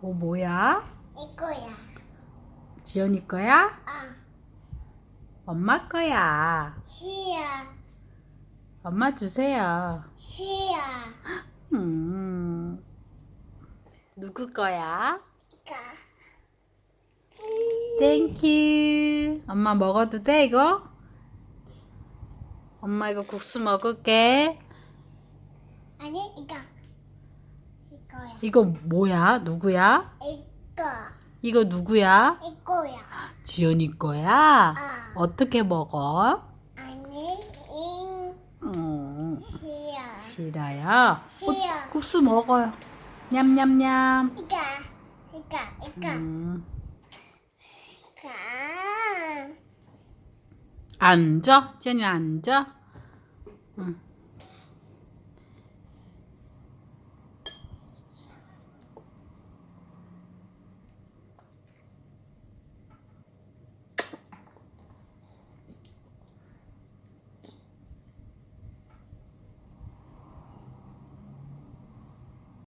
그거 뭐야? 이거야. 지연이 거야? 아, 엄마 거야. 시야, 엄마 주세요. 시야. 음. 누구 거야? 가. 땡큐. 엄마 먹어도 돼, 이거? 엄마 이거 국수 먹을게. 아니, 이거. 이거야. 이거 뭐야? 누구야? 이거. 이거 누구야? 이거야. 지연이 거야? 아. 어떻게 먹어? 아니, 인, 음, 시야. 싫어요. 시야. 국수 먹어요. 냠냠냠. 이거. 이거. 이거. 음, 가. 앉아. 지연이 앉아. 응.